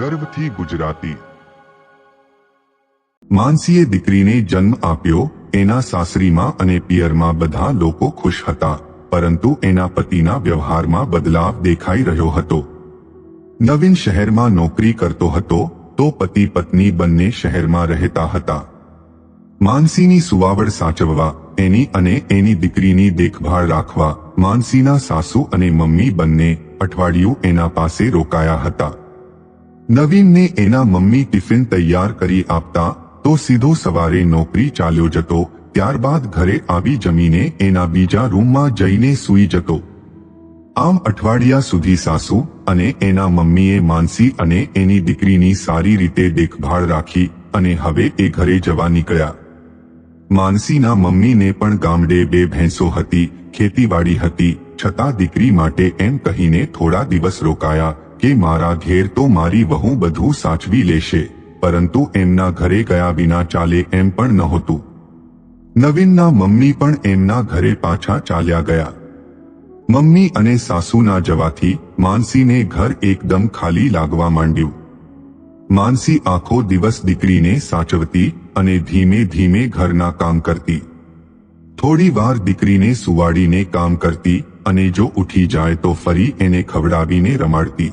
ગર્વથી ગુજરાતી. માનસીએ દીકરીને જન્મ આપ્યો, એના સાસરીમાં અને પિયરમાં બધા લોકો ખુશ હતા, પરંતુ એના પતિના વ્યવહારમાં બદલાવ દેખાઈ રહ્યો હતો. નવીન શહેરમાં નોકરી કરતો હતો, તો પતિ પત્ની બંને શહેરમાં રહેતા હતા. માનસીની સુવાવડ સાચવવા, એની અને એની દીકરીની દેખભાળ રાખવા, માનસીના સાસુ અને મમ્મી બંને અઠવાડિયું એના પાસે રોકાયા હતા. નવીનને એના મમ્મી ટિફિન તૈયાર કરી આપતા, તો સીધો સવારે નોકરી ચાલ્યો જતો, ત્યારબાદ ઘરે આવી જમીને એના બીજા રૂમમાં જઈને સૂઈ જતો. આમ અઠવાડિયા સુધી સાસુ અને એના મમ્મીએ માનસી અને એની દીકરીની સારી રીતે દેખભાળ રાખી અને હવે એ ઘરે જવા નીકળ્યા. માનસીના મમ્મીને પણ ગામડે બે ભેંસો હતી, ખેતીવાડી હતી, છતાં દીકરી માટે એમ કહીને થોડા દિવસ રોકાયા કે મારા ઘેર તો મારી વહુ બધું સાચવી લેશે, પરંતુ એમના ઘરે ગયા વિના ચાલે એમ પણ નહોતું. નવીનના મમ્મી પણ એમના ઘરે પાછા ચાલ્યા ગયા. મમ્મી અને સાસુના જવાથી માનસીને ઘર એકદમ ખાલી લાગવા માંડ્યું. માનસી આખો દિવસ દીકરીને સાચવતી અને ધીમે ધીમે ઘરના કામ કરતી. થોડી વાર દીકરીને સુવાડીને કામ કરતી અને જો ઉઠી જાય તો ફરી એને ખવડાવીને રમાડતી.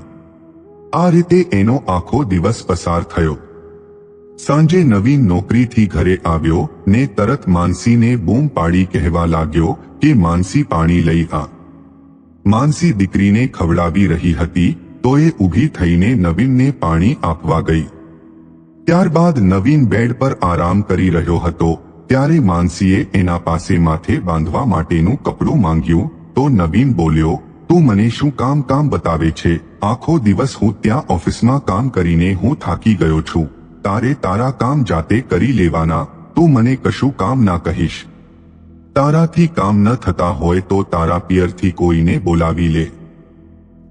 આ રીતે એનો આખો દિવસ પસાર થયો. સાંજે નવીન નોકરીથી ઘરે આવ્યો ને તરત માનસીને બૂમ પાડી કહેવા લાગ્યો કે માનસી પાણી લઈ આ. માનસી દીકરીને ખવડાવી રહી હતી તો એ ઊભી થઈને નવીનને પાણી આપવા ગઈ. ત્યારબાદ નવીન બેડ પર આરામ કરી રહ્યો હતો, ત્યારે માનસીએ એના પાસે માથે બાંધવા માટેનું કપડું માંગ્યું તો નવીન બોલ્યો તું મને શું કામ કામ બતાવે છે? આખો દિવસ હું ત્યાં ઓફિસમાં કામ કરીને હું થાકી ગયો છું. તારે તારા કામ જાતે કરી લેવાના. તું મને કશું કામ ના કહીશ. તારાથી કામ ન થતા હોય તો તારા પિયરથી કોઈને બોલાવી લે.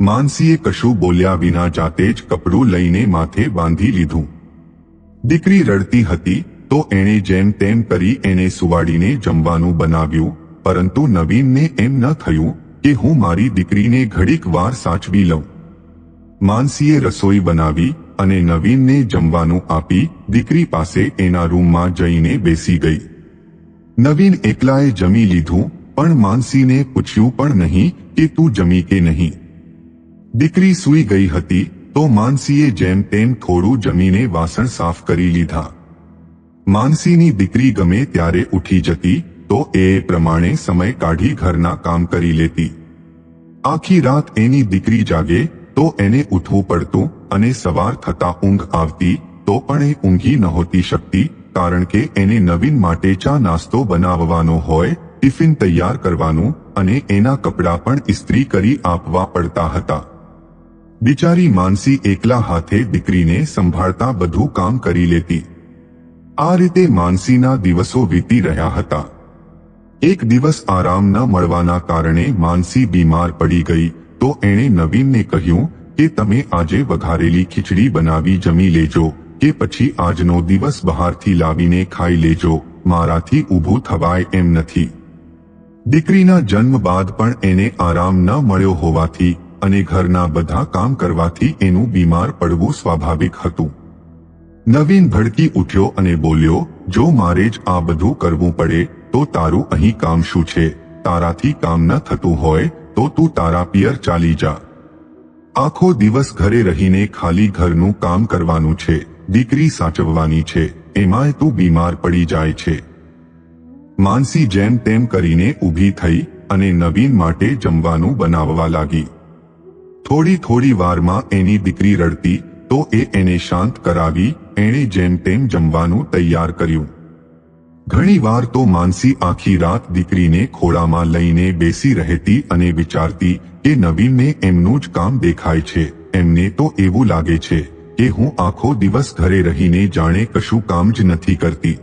માનસીએ કશું બોલ્યા વિના જાતે જ કપડું લઈને માથે બાંધી લીધું. દીકરી રડતી હતી, તો એણે જેમ તેમ કરી એને સુવાડીને જમવાનું બનાવ્યું, પરંતુ નવીનને એમ ન થયું કે હું મારી દીકરીને ઘડીક વાર સાચવી લઉં. માનસીએ રસોઈ બનાવી અને નવીનને જમવાનું આપી દીકરી પાસે એના રૂમમાં જઈને બેસી ગઈ. નવીન એકલાએ જમી લીધું, પણ માનસીને પૂછ્યું પણ નહીં કે તું જમી કે નહીં. દીકરી સૂઈ ગઈ હતી, તો માનસીએ જેમ તેમ થોડું જમીને વાસણ સાફ કરી લીધા. માનસીની દીકરી ગમે ત્યારે ઉઠી જતી તો એ પ્રમાણે સમય કાઢી ઘરના કામ કરી લેતી. આખી રાત એની દીકરી જાગે, તો એને ઉઠવું પડતું અને સવાર થતા ઊંઘ આવતી, તો પણ એ ઊંઘી નહોતી શકતી, કારણ કે એને નવીન માટે ચા નાસ્તો બનાવવાનો હોય, ટિફિન તૈયાર કરવાનું અને એના કપડાં પણ ઇસ્ત્રી કરી આપવા પડતા હતા. બિચારી માનસી એકલા હાથે દીકરીને સંભાળતા બધું કામ કરી લેતી. આ રીતે માનસીના દિવસો વીતી રહ્યા હતા. એક દિવસ આરામ ન મળવાના કારણે માનસી બીમાર પડી ગઈ. તો એણે નવીનને કહ્યું કે તમે આજે વઘારેલી ખીચડી બનાવી જમી લેજો કે પછી આજનો દિવસ બહારથી લાવીને ખાઈ લેજો. મારાથી ઊભું થવાય એમ નથી. દીકરીના જન્મ બાદ પણ એને આરામ ન મળ્યો હોવાથી અને ઘરના બધા કામ કરવાથી એનું બીમાર પડવું સ્વાભાવિક હતું. નવીન ભડકી ઉઠ્યો અને બોલ્યો, જો મારે જ આ બધું કરવું પડે તો તારું અહીં કામ શું છે? તારાથી કામ ન થતું હોય તો તું તારા પિયર ચાલી જા. આખો દિવસ ઘરે રહીને ખાલી ઘરનું કામ કરવાનું છે, દીકરી સાચવવાની છે, એમાંય તું બીમાર પડી જાય છે. માનસી જેમ તેમ કરીને ઊભી થઈ અને નવીન માટે જમવાનું બનાવવા લાગી. થોડી થોડી વારમાં એની દીકરી રડતી તો એ એને શાંત કરાવી, એણે જેમ તેમ જમવાનું તૈયાર કર્યું. ઘણી વાર તો માનસી આખી રાત દીકરીને ખોળામાં લઈને બેસી રહેતી અને વિચારતી કે નવીનને એમનું જ કામ દેખાય છે. એમને તો એવું લાગે છે કે હું આખો દિવસ ઘરે રહીને જાણે કશું કામ જ નથી કરતી.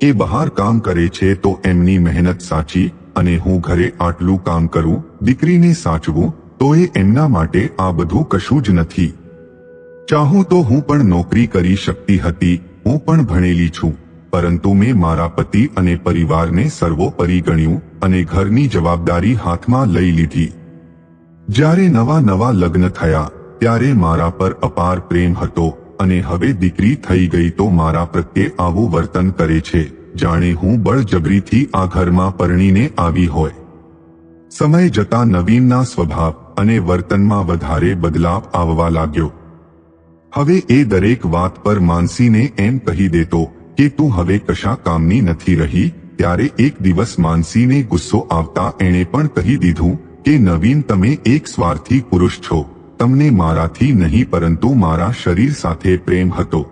એ બહાર કામ કરે છે તો એમની મહેનત સાચી અને હું ઘરે આટલું કામ કરું, દીકરીને સાચવું, તો એ એમના માટે આ બધું કશું જ નથી. ચાહું તો હું પણ નોકરી કરી શકતી હતી, હું પણ ભણેલી છું. પરંતુ મેં મારા પતિ અને પરિવારને સર્વોપરી ગણ્યું અને ઘરની જવાબદારી હાથમાં લઈ લીધી. જ્યારે નવા નવા લગ્ન થયા, ત્યારે મારા પર અપાર પ્રેમ હતો અને હવે દીકરી થઈ ગઈ તો મારા પ્રત્યે આવું વર્તન કરે છે. જાણે હું બળજબરીથી આ ઘરમાં પરણીને આવી હોય. સમય જતા નવીનના સ્વભાવ અને વર્તનમાં વધારે બદલાવ આવવા લાગ્યો. હવે એ દરેક વાત પર માનસીને એમ કહી દેતો કે તું હવે કશા કામની નથી રહી, ત્યારે એક દિવસ માનસીને ગુસ્સો આવતા એણે પણ કહી દીધું કે, નવીન, તમે એક સ્વાર્થી પુરુષ છો. તમને મારાથી નહીં, પરંતુ મારા શરીર સાથે પ્રેમ હતો.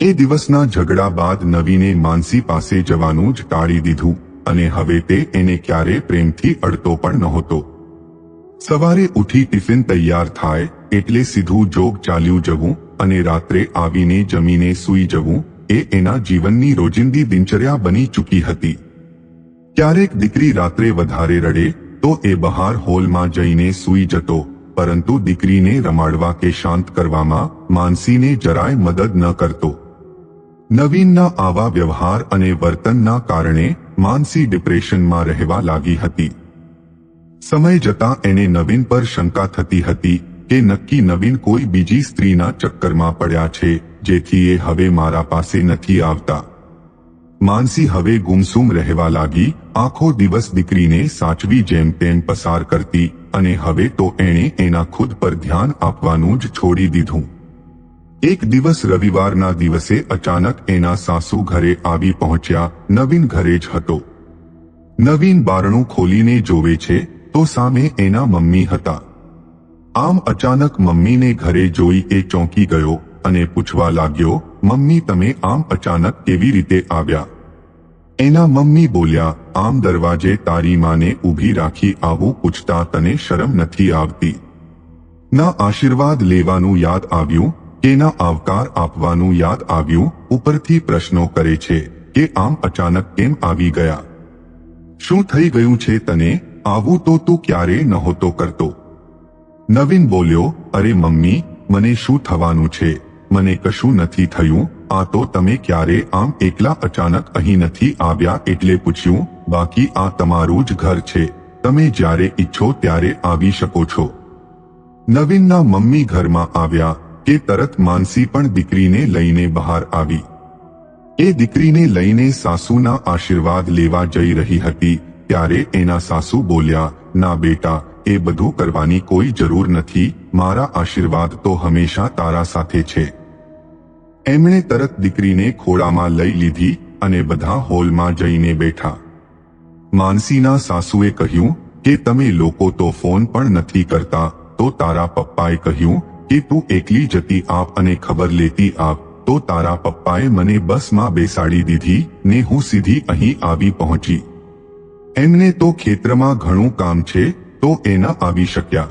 એ દિવસના ઝઘડા બાદ નવીને માનસી પાસે જવાનું જ ટાળી દીધું અને હવે તે એને ક્યારે પ્રેમથી અડતો પણ નહોતો. સવારે ઉઠી ટિફિન તૈયાર થાય એટલે સીધું જોગ ચાલ્યું જવું અને રાત્રે આવીને જમીને સૂઈ જવું એ એના જીવનની રોજિંદી દિનચર્યા બની ચૂકી હતી. ક્યારેક દીકરી રાત્રે વધારે રડે, તો એ બહાર હોલમાં જઈને સૂઈ જતો, પરંતુ દીકરીને રમાડવા કે શાંત કરવામાં માનસીને જરાય મદદ ન કરતો. નવીનના આવા વ્યવહાર અને વર્તનના કારણે માનસી ડિપ્રેશનમાં રહેવા લાગી હતી. સમય જતાં એને નવીન પર શંકા થતી હતી કે નક્કી નવીન કોઈ બીજી સ્ત્રીના ચક્કરમાં પડ્યા છે. જેથી એ હવે મારા પાસે નથી આવતા. માનસી હવે ગુમસુમ રહેવા લાગી, આખો દિવસ દીકરીને સાચવી જેમ તેમ પસાર કરતી અને હવે તો એણે એના ખુદ પર ધ્યાન આપવાનું જ છોડી દીધું. એક દિવસ રવિવારના દિવસે અચાનક એના સાસુ ઘરે આવી પહોંચ્યા, નવીન ઘરે જ હતો. નવીન બારણું ખોલીને જોવે છે, તો સામે એના મમ્મી હતા. આમ અચાનક મમ્મીને ઘરે જોઈ એ ચોંકી ગયો અને પૂછવા લાગ્યો, મમ્મી, તમે આમ અચાનક કેવી રીતે આવ્યા? એના મમ્મી બોલ્યા, આમ દરવાજે તારી માને ઊભી રાખી આવું પૂછતા તને શરમ નથી આવતી. ના આશીર્વાદ લેવાનું યાદ આવ્યું, કે ના આવકાર આપવાનું યાદ આવ્યું, ઉપરથી પ્રશ્નો કરે છે, કે આમ અચાનક કેમ આવી ગયા? શું થઈ ગયું છે તને? આવું તો તું ક્યારે નહોતો કરતો. નવીન બોલ્યો, અરે મમ્મી, મને શું થવાનું છે? મને કશું નથી થયું, આ તો તમે ક્યારે આમ એકલા અચાનક અહીં નથી આવ્યા એટલે પૂછ્યું, બાકી આ તમારું જ ઘર છે, તમે જ્યારે ઈચ્છો ત્યારે આવી શકો છો. નવીનના મમ્મી ઘરમાં આવ્યા, કે તરત માનસી પણ દીકરીને લઈને બહાર આવી. એ દીકરીને લઈને સાસુના આશીર્વાદ લેવા જઈ રહી હતી, ત્યારે એના સાસુ બોલ્યા, ના બેટા, એ બધું કરવાની કોઈ જરૂર નથી, મારા આશીર્વાદ તો હંમેશા તારા સાથે છે. એમણે તરત દીકરીને ખોળામાં લઈ લીધી અને બધા હોલમાં જઈને બેઠા. માનસીના સાસુએ કહ્યું, કે તમે લોકો તો ફોન પણ નથી કરતા, તો તારા પપ્પાએ કહ્યું કે તું એકલી જતી આપ અને ખબર લેતી આપ, તો તારા પપ્પાએ મને બસમાં બેસાડી દીધી, ને હું સીધી અહીં આવી પહોંચી. એમને તો ખેતરમાં ઘણું કામ છે, તો એના આવી શક્યા.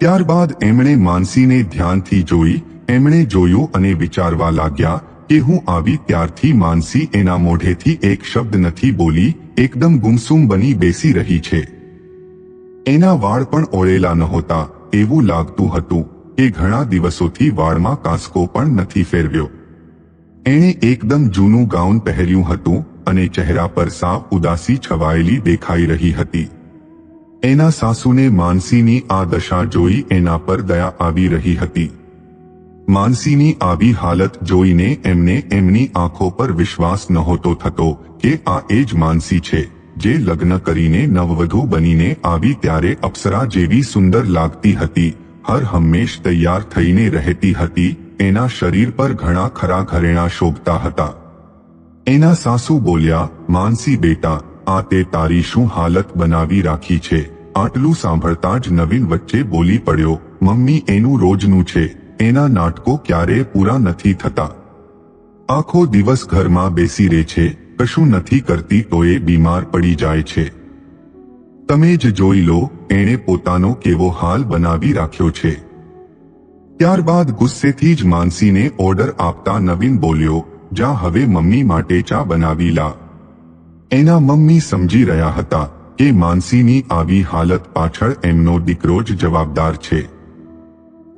ત્યારબાદ એમણે માનસીને ધ્યાનથી જોઈ એમણે જોયું અને વિચારવા લાગ્યા કે હું આવી ત્યારથી માનસી એના મોઢેથી એક શબ્દ નથી બોલી, એકદમ ગુમસુમ બની બેસી રહી છે. એના વાળ પણ ઓળેલા નહોતા, એવું લાગતું હતું કે ઘણા દિવસોથી વાળમાં કાંસકો પણ નથી ફેરવ્યો. એણે એકદમ જૂનું ગાઉન પહેર્યું હતું અને ચહેરા પર સાફ ઉદાસી છવાયેલી દેખાઈ રહી હતી. એના સાસુને માનસીની આ દશા જોઈ એના પર દયા આવી રહી હતી. માનસીની આવી હાલત જોઈને એમને એમની આંખો પર વિશ્વાસ નહોતો થતો કે આ એ જ માનસી છે, જે લગ્ન કરીને નવવધુ બનીને આવી ત્યારે અપ્સરા જેવી સુંદર લાગતી હતી, હર હંમેશ તૈયાર થઈને રહેતી હતી, એના શરીર પર ઘણા ખરા ઘરેણા શોભતા હતા. એના સાસુ બોલ્યા, માનસી બેટા, આ તે તારી શું હાલત બનાવી રાખી છે? આટલું સાંભળતા જ નવીન વચ્ચે બોલી પડ્યો, મમ્મી, એનું રોજનું છે એના નાટકો ક્યારે પૂરા નથી થતા. આખો દિવસ ઘરમાં બેસી રહે છે, કશું નથી કરતી તો એ બીમાર પડી જાય છે. તમે જ જોઈ લો, એણે પોતાનો કેવો હાલ બનાવી રાખ્યો છે. ત્યારબાદ ગુસ્સેથી જ માનસીને ઓર્ડર આપતા નવીન બોલ્યો, જા હવે મમ્મી માટે ચા બનાવી લા. એના મમ્મી સમજી રહ્યા હતા કે માનસીની આવી હાલત પાછળ એમનો દીકરો જ જવાબદાર છે.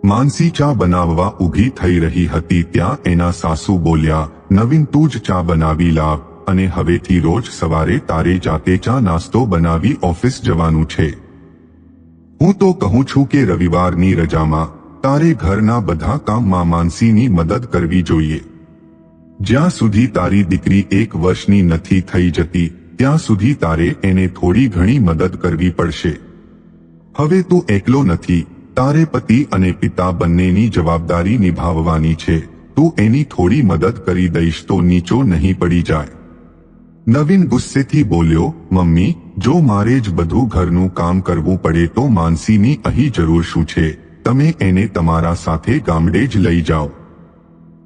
માનસી ચા બનાવવા ઊભી થઈ રહી હતી ત્યાં એના સાસુ બોલ્યા, નવીન તું જ ચા બનાવી લાવ અને હવેથી રોજ સવારે તારે જાતે ચા નાસ્તો બનાવી ઓફિસ જવાનું છે. હું તો કહું છું કે રવિવારની રજામાં તારે ઘરના બધા કામમાં માનસીની મદદ કરવી જોઈએ. જ્યાં સુધી તારી દીકરી એક વર્ષની નથી થઈ જતી, ત્યાં સુધી તારે એને થોડી ઘણી મદદ કરવી પડશે. હવે તું એકલો નથી તારે પતિ અને પિતા બંનેની જવાબદારી નિભાવવાની છે. તું એની થોડી મદદ કરી દઈશ તો નીચો નહીં પડી જાય. નવીન ગુસ્સેથી બોલ્યો, મમ્મી, જો મારે જ બધું ઘરનું કામ કરવું પડે તો માનસીની અહીં જરૂર શું છે? તમે એને તમારા સાથે ગામડે જ લઈ જાઓ.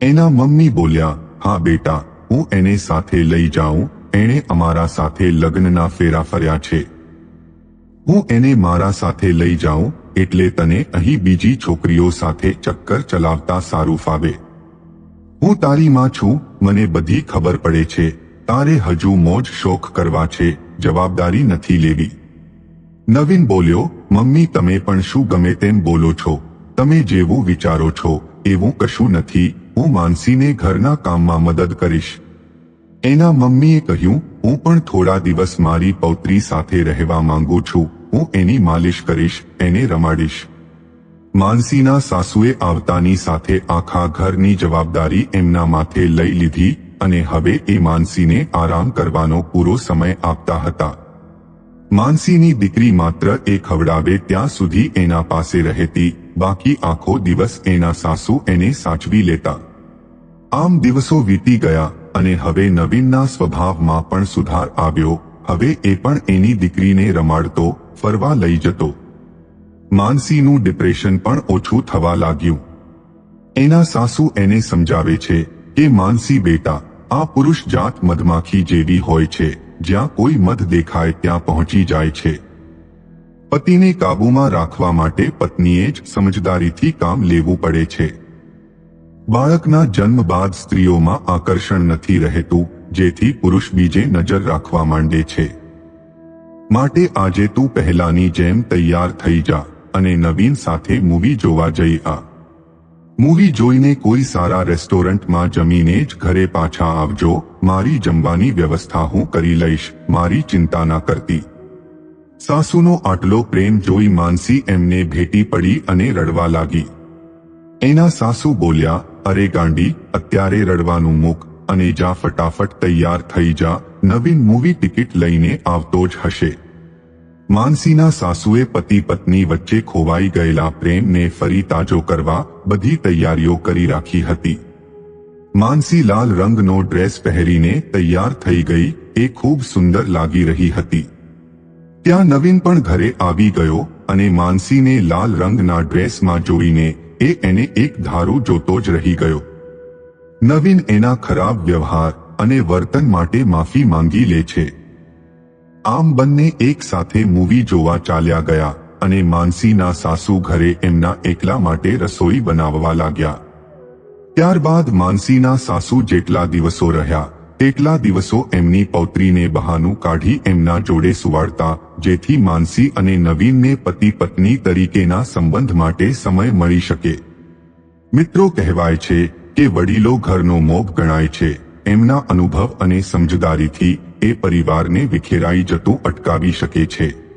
એના મમ્મી બોલ્યા, હા બેટા, હું એને સાથે લઈ જાઉં. એણે અમારા સાથે લગ્નના ફેરા ફર્યા છે. હું એને મારા સાથે લઈ જાઉં. એટલે તને અહીં બીજી છોકરીઓ સાથે ચક્કર ચલાવતા સારું ફાવે. હું તારી માં છું, મને બધી ખબર પડે છે. તારે હજુ મોજ શોખ કરવા છે, જવાબદારી નથી લેવી. નવીન બોલ્યો, મમ્મી, તમે પણ શું ગમે તેમ બોલો છો? તમે જેવું વિચારો છો, એવું કશું નથી. હું માનસીને ઘરના કામમાં મદદ કરીશ. એના મમ્મીએ કહ્યું, હું પણ થોડા દિવસ મારી પૌત્રી સાથે રહેવા માંગુ છું. હું એની માલિશ કરીશ, એને રમાડીશ. માનસીના સાસુએ આવતાની સાથે આખા ઘરની જવાબદારી એમના માથે લઈ લીધી અને હવે એ માનસીને આરામ કરવાનો પૂરો સમય આપતા હતા. માનસીની દીકરી માત્ર એ ખવડાવે ત્યાં સુધી એના પાસે રહેતી બાકી આખો દિવસ એના સાસુ એને સાચવી લેતા. આમ દિવસો વીતી ગયા અને હવે નવીનના સ્વભાવમાં પણ સુધાર આવ્યો. હવે એ પણ એની દીકરીને રમાડતો, ફરવા લઈ જતો. માનસીનું ડિપ્રેશન પણ ઓછું થવા લાગ્યું. એના સાસુ એને સમજાવે છે કે માનસી બેટા, આ પુરુષ જાત મધમાખી જેવી હોય છે, જ્યાં કોઈ મધ દેખાય ત્યાં પહોંચી જાય છે. પતિને કાબૂમાં રાખવા માટે પત્નીએ જ સમજદારીથી કામ લેવું પડે છે. બાળકના જન્મ બાદ સ્ત્રીઓમાં આકર્ષણ નથી રહેતું, જેથી પુરુષ બીજે નજર રાખવા માંડે છે. માટે આજે તું પહેલાની જેમ તૈયાર થઈ જા અને નવીન સાથે મૂવી જોવા જઈ આ. મૂવી જોઈને કોઈ સારા રેસ્ટોરન્ટમાં જમીને જ ઘરે પાછા આવજો, મારી જમવાની વ્યવસ્થા હું કરી લઈશ, મારી ચિંતા ના કરતી સાસુનો આટલો પ્રેમ જોઈ માનસી એમને ભેટી પડી અને રડવા લાગી. એના સાસુ બોલ્યા અરે ગાંડી, અત્યારે રડવાનું મૂક અને જા ફટાફટ તૈયાર થઈ જા. નવીન મૂવી ટિકિટ લઈને આવતો જ હશે. માનસીના સાસુએ પતિ પત્ની વચ્ચે ખોવાઈ ગયેલા પ્રેમને ફરી તાજો કરવા બધી તૈયારીઓ કરી રાખી હતી. માનસી લાલ રંગનો ડ્રેસ પહેરીને તૈયાર થઈ ગઈ, એ ખૂબ સુંદર લાગી રહી હતી. ત્યાં નવીન પણ ઘરે આવી ગયો અને માનસીને લાલ રંગના ડ્રેસમાં જોઈને એ એને એક ધારું જોતો જ રહી ગયો. નવીન એના ખરાબ વ્યવહાર અને વર્તન માટે માફી માંગી લે છે. આમ બંને એક સાથે મૂવી જોવા ચાલ્યા ગયા અને માનસીના સાસુ ઘરે એમના એકલા માટે રસોઈ બનાવવા લાગ્યા. ત્યારબાદ માનસીના સાસુ જેટલા દિવસો રહ્યા તેટલા દિવસો એમની પૌત્રીને બહાનું કાઢી એમના જોડે સુવાડતા જેથી માનસી અને નવીનને પતિ પત્ની તરીકેના સંબંધ માટે સમય મળી શકે. મિત્રો કહેવાય છે કે વડીલો ઘરનો મોભ ગણાય છે. એમના અનુભવ અને સમજદારીથી એ પરિવારને વિખેરાઈ જતું અટકાવી શકે છે.